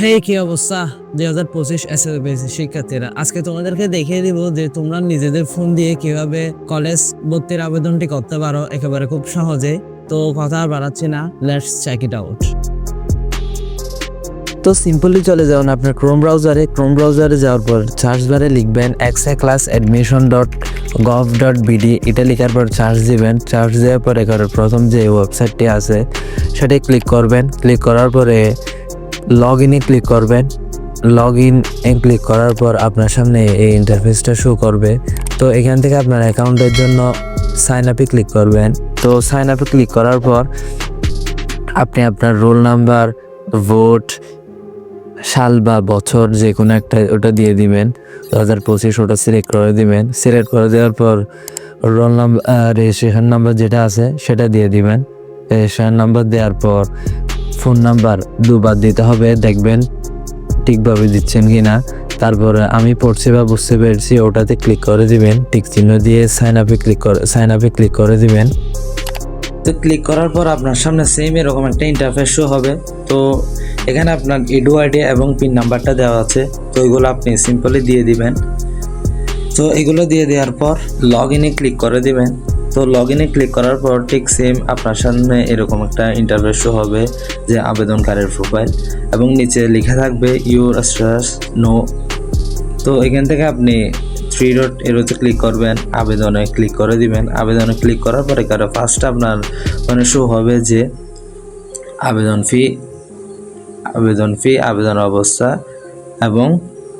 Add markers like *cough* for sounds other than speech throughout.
হে কি অবস্থা? দুই হাজার পঁচিশ এস শিক্ষার্থীরা, আজকে তোমাদেরকে দেখিয়ে দিব যে তোমরা নিজেদের ফোন দিয়ে কীভাবে কলেজ ভর্তির আবেদনটি করতে পারো। একেবারে খুব সহজে তো কথা আর বাড়াচ্ছি না লেটস চেক ইট আউট তো সিম্পলি চলে যাবেন আপনার ক্রোম ব্রাউজারে ক্রোম ব্রাউজারে যাওয়ার পর সার্চ বারে লিখবেন XI class admission dot gov dot BD এটা লেখার পর সার্চ দিবেন। সার্চ দেওয়ার পর প্রথম যে ওয়েবসাইটটি আছে সেটাই ক্লিক করবেন। ক্লিক করার পরে লগ ইনে ক্লিক করবেন। লগ ইন ক্লিক করার পর আপনার সামনে এই ইন্টারফেসটা শো করবে। তো এখান থেকে আপনার অ্যাকাউন্টের জন্য সাইন আপে ক্লিক করবেন। তো সাইন আপে ক্লিক করার পর আপনি আপনার রোল নাম্বার ভোট সাল বা বছর যে কোনো একটা ওটা দিয়ে দিবেন। দু হাজার পঁচিশ ওটা সিলেক্ট করে দিবেন। সিলেক্ট করে দেওয়ার পর রোল নাম্বার রেজিস্ট্রেশন নাম্বার যেটা আছে সেটা দিয়ে দিবেন। রেজিস্ট্রেশন নাম্বার দেওয়ার পর ফোন নাম্বার দুবার দিতে হবে, দেখবেন ঠিকভাবে দিচ্ছেন কি না তারপরে আমি পড়ছি বা বুঝতে পেরেছি, ওটাতে ক্লিক করে দিবেন। টিক চিহ্ন দিয়ে সাইন আপে ক্লিক করে সাইন আপে ক্লিক করে দিবেন। তো ক্লিক করার পর আপনার সামনে সেম এরকম একটা ইন্টারফেস শো হবে। তো এখানে আপনার ইডু আইডি এবং পিন নাম্বারটা দেওয়া আছে। তো এগুলো আপনি সিম্পলি দিয়ে দিবেন। তো এগুলো দিয়ে দেওয়ার পর লগ ইনে ক্লিক করে দিবেন। তো লগ ইনে ক্লিক করার পর ঠিক সেম আপনার সামনে এরকম একটা ইন্টারফেস শো হবে যে আবেদনকারীর প্রোফাইল এবং নিচে লেখা থাকবে ইউর স্ট্যাটাস নো তো এখান থেকে আপনি থ্রি ডট এরোতে ক্লিক করবেন, আবেদনে ক্লিক করে দিবেন। আবেদনে ক্লিক করার পরে কারও ফার্স্ট আপনার মানে শো হবে যে আবেদন ফি আবেদন ফি আবেদন অবস্থা এবং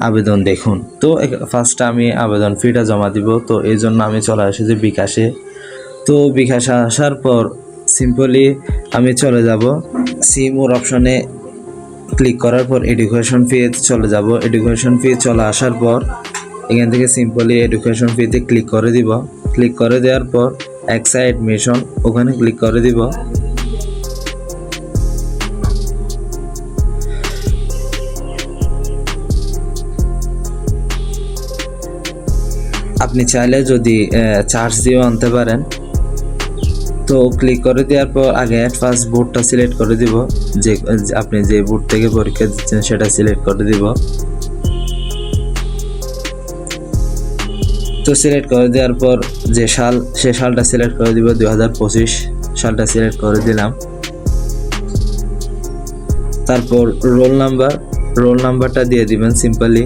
আবেদন দেখুন। তো ফার্স্ট আমি আবেদন ফিটা জমা দিব। তো এই জন্য আমি চলে এসেছি বিকাশে। তো বিকাশে আসার পর সিম্পলি আমি চলে যাব। সিমোর অপশনে ক্লিক করার পর এডুকেশন ফি চলে যাব। এডুকেশন ফি চলে আসার পর এখান থেকে সিম্পলি এডুকেশন ফিতে ক্লিক করে দিব। ক্লিক করে দেওয়ার পর এক্সা অ্যাডমিশন ওখানে ক্লিক করে দিব। আপনি চাইলে যদি চার্জ দিয়েও আনতে পারেন। তো ক্লিক করে দেওয়ার পর আগে ফার্স্ট বোর্ডটা সিলেক্ট করে দিব। যে, আপনি যে বোর্ড থেকে পরীক্ষা দিচ্ছেন সেটা সিলেক্ট করে দিব। তো সিলেক্ট করে দেওয়ার পর যে সাল, সে সালটা সিলেক্ট করে দিব দুই হাজার পঁচিশ। সালটা সিলেক্ট করে দিলাম। তারপর রোল নাম্বার রোল নাম্বারটা দিয়ে দিবেন সিম্পলি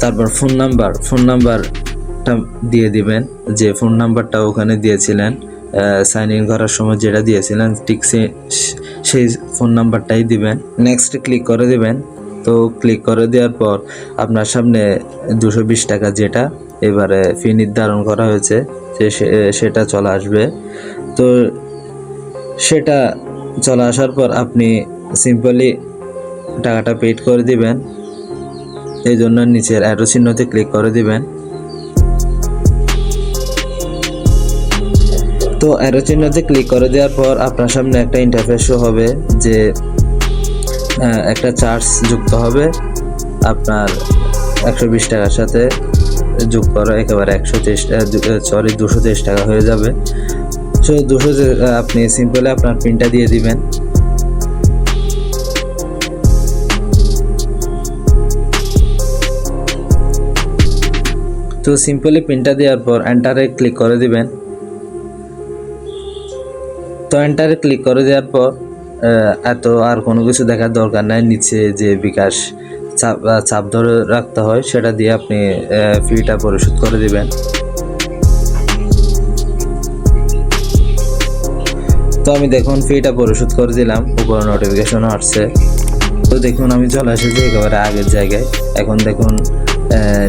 তারপর ফোন নাম্বার ফোন নাম্বারটা দিয়ে দিবেন, যে ফোন নাম্বারটা ওখানে দিয়েছিলেন সাইন ইন করার সময় যেটা দিয়েছিলেন, ঠিক সেই ফোন নাম্বারটাই দিবেন। নেক্সট ক্লিক করে দিবেন, তো ক্লিক করে দেওয়ার পর আপনার সামনে দুশো বিশ টাকা যেটা এবারে ফি নির্ধারণ করা হয়েছে সেটা চলে আসবে। তো সেটা চলে আসার পর আপনি সিম্পলি টাকাটা পেড করে দিবেন এই জন্য নিচের অ্যারো চিহ্নতে ক্লিক করে দিবেন। তো অ্যারো চিহ্নতে ক্লিক করে দেওয়ার পর আপনার সামনে একটা ইন্টারফেস শো হবে যে একটা চার্জ যুক্ত হবে। আপনার একশো বিশ টাকার সাথে যোগ করা একেবারে একশো তেইশ সরি দুশো তেইশ টাকা হয়ে যাবে। সো দুশো আপনি সিম্পলি আপনার পিনটা দিয়ে দিবেন। তো সিম্পলি পিনটা দেওয়ার পর এন্টারে ক্লিক করে দিবেন। এন্টারে ক্লিক করে দেওয়ার পর এত আর কোনো কিছু দেখার দরকার নাই, নিচে যে বিকাশ চাপ চাপ ধরে রাখতে হয়, সেটা দিয়ে আপনি ফিটা পরিশোধ করে দিবেন। তো আমি দেখুন ফিটা পরিশোধ করে দিলাম, উপরে নোটিফিকেশনও আসছে। তো দেখুন আমি চলে এসেছি একেবারে আগের জায়গায়। এখন দেখুন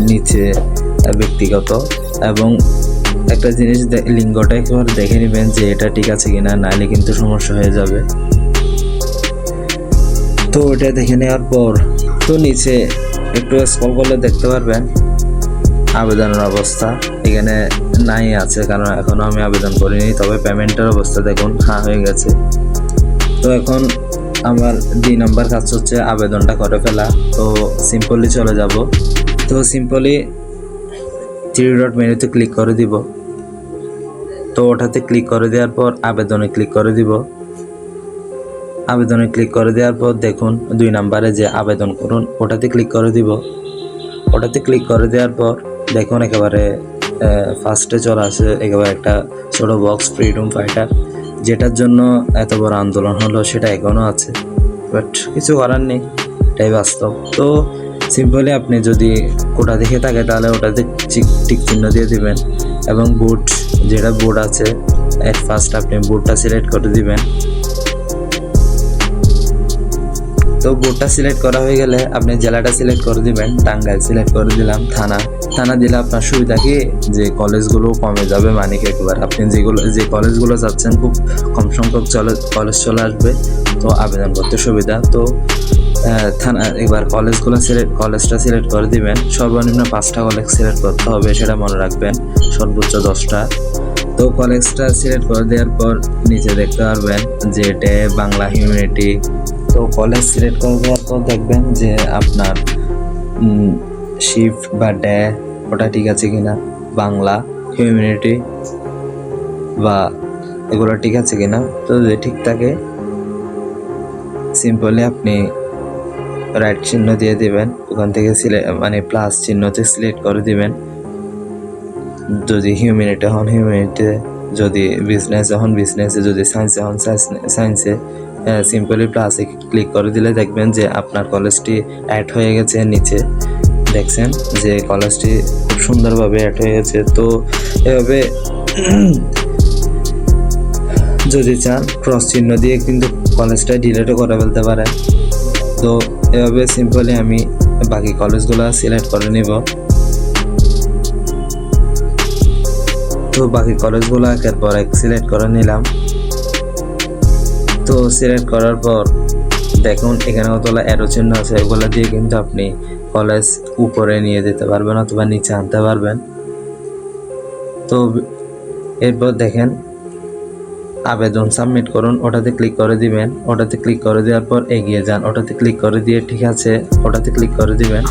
নিচে ব্যক্তিগত এবং একটা জিনিস লিঙ্গটা একবার দেখে নেবেন যে এটা ঠিক আছে কিনা নাহলে কিন্তু সমস্যা হয়ে যাবে। তো ওটা দেখে নেওয়ার পর, তো নিচে একটু স্ক্রল করলে দেখতে পারবেন আবেদনের অবস্থা। এখানে নাই আছে, কারণ এখনও আমি আবেদন করিনি, তবে পেমেন্টের অবস্থা দেখুন হ্যাঁ হয়ে গেছে। তো এখন আমার দুই নম্বর কাজ হচ্ছে আবেদনটা করে ফেলা। তো সিম্পলি চলে যাব। তো সিম্পলি থ্রি ডট মেনুতে ক্লিক করে দিব। তো ওটাতে ক্লিক করে দেওয়ার পর আবেদনে ক্লিক করে দিব। আবেদনে ক্লিক করে দেওয়ার পর দেখুন দুই নাম্বারে যে আবেদন করুন, ওটাতে ক্লিক করে দিব। ওটাতে ক্লিক করে দেওয়ার পর দেখুন একেবারে ফার্স্টে চলে আসে একেবারে একটা ছোট বক্স ফ্রিডম ফাইটার যেটার জন্য এত বড় আন্দোলন হলো, সেটা এখনও আছে। বাট কিছু করার নেই, এটাই বাস্তব। তো সিম্পলি আপনি যদি কোটা দেখে থাকে, তাহলে ওটাতে টিক চিহ্ন দিয়ে দিবেন। এবং বুট যেটা বোর্ড আছে এট ফার্স্ট আপনি বুটটা সিলেক্ট করে দিবেন। তো বোর্ডটা সিলেক্ট করা হয়ে গেলে আপনি জেলাটা সিলেক্ট করে দিবেন, টাঙ্গাইল সিলেক্ট করে দিলাম, থানা। থানা দিলে আপনার সুবিধা কি? যে কলেজগুলো কমে যাবে মানে একবার আপনি যেগুলো যে কলেজগুলো যাচ্ছেন, খুব কম সংখ্যক চলে কলেজ চলে আসবে, তো আবেদন করতে সুবিধা। তো থানা এবার কলেজগুলো সিলেক্ট কলেজটা সিলেক্ট করে দিবেন। সর্বনিম্ন পাঁচটা কলেজ সিলেক্ট করতে হবে সেটা মনে রাখবেন। সর্বোচ্চ দশটা। তো কলেজটা সিলেক্ট করে দেওয়ার পর নিচে দেখতে পারবেন যে এটা বাংলা হিউম্যানিটি তো কলেজ সিলেক্ট করে দেওয়ার পর দেখবেন যে আপনার শিফট বা ডে ওটা ঠিক আছে কিনা? বাংলা হিউম্যানিটি বা এগুলো ঠিক আছে কিনা? তো যদি ঠিক থাকে সিম্পলি আপনি রাইট চিহ্ন দিয়ে দিবেন। ওখান থেকে মানে প্লাস চিহ্নতে সিলেক্ট করে দিবেন। যদি হিউম্যানিটি হন হিউম্যানিটি যদি বিজনেস হন বিজনেসে যদি সায়েন্সে হন সায়েন্সে সিম্পলি প্লাসে ক্লিক করে দিলে দেখবেন যে আপনার কলেজটি অ্যাড হয়ে গেছে নিচে। দেখছেন যে কলেজটি খুব সুন্দরভাবে অ্যাড হয়ে গেছে। তো এভাবে *clears throat* যদি চান ক্রস চিহ্ন দিয়ে কিন্তু কলেজটা ডিলেটও করে ফেলতে পারেন। তো এভাবে সিম্পলি আমি বাকি কলেজগুলো সিলেক্ট করে নিব। তো বাকি কলেজগুলো একের পর এক সিলেক্ট করে নিলাম। তো সিলেক্ট করার পর দেখুন, এখানে কতগুলো অ্যারো চিহ্ন আছে, এগুলো দিয়ে কিন্তু আপনি কলেজ উপরে নিয়ে যেতে পারবেন অথবা নিচে আনতে পারবেন। তো এরপর দেখেন আবেদন সাবমিট করুন, ওটাতে ক্লিক করে দিবেন, ওটাতে ক্লিক করে দেওয়ার পর এগিয়ে যান, ওটাতে ক্লিক করে দিয়ে ঠিক আছে, ওটাতে ক্লিক করে দিবেন।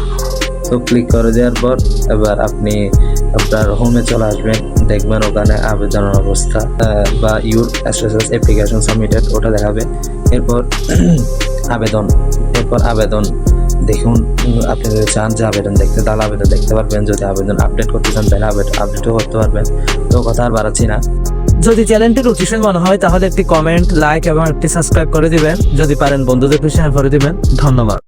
তো ক্লিক করে দেওয়ার পর এবার আপনি আপনার হোমে চলে আসবেন, দেখবেন ওখানে আবেদনের অবস্থা বা ইউর এসএসএস অ্যাপ্লিকেশন সাবমিটেড ওটা দেখাবে। এরপর *clears throat* আবেদন এরপর আবেদন দেখুন, আপনি যদি চান যে আবেদন দেখতে, তাহলে আবেদন দেখতে পারবেন, যদি আবেদন আপডেট করতে চান, তাহলে আবেদন আপডেটও করতে পারবেন। তো কথা আর বাড়াচ্ছি না। যদি চ্যানেলটি রুচিশীল মনে হয়, তাহলে একটি কমেন্ট লাইক এবং একটি সাবস্ক্রাইব করে দিবেন। যদি পারেন বন্ধুদেরকে শেয়ার করে দিবেন। ধন্যবাদ।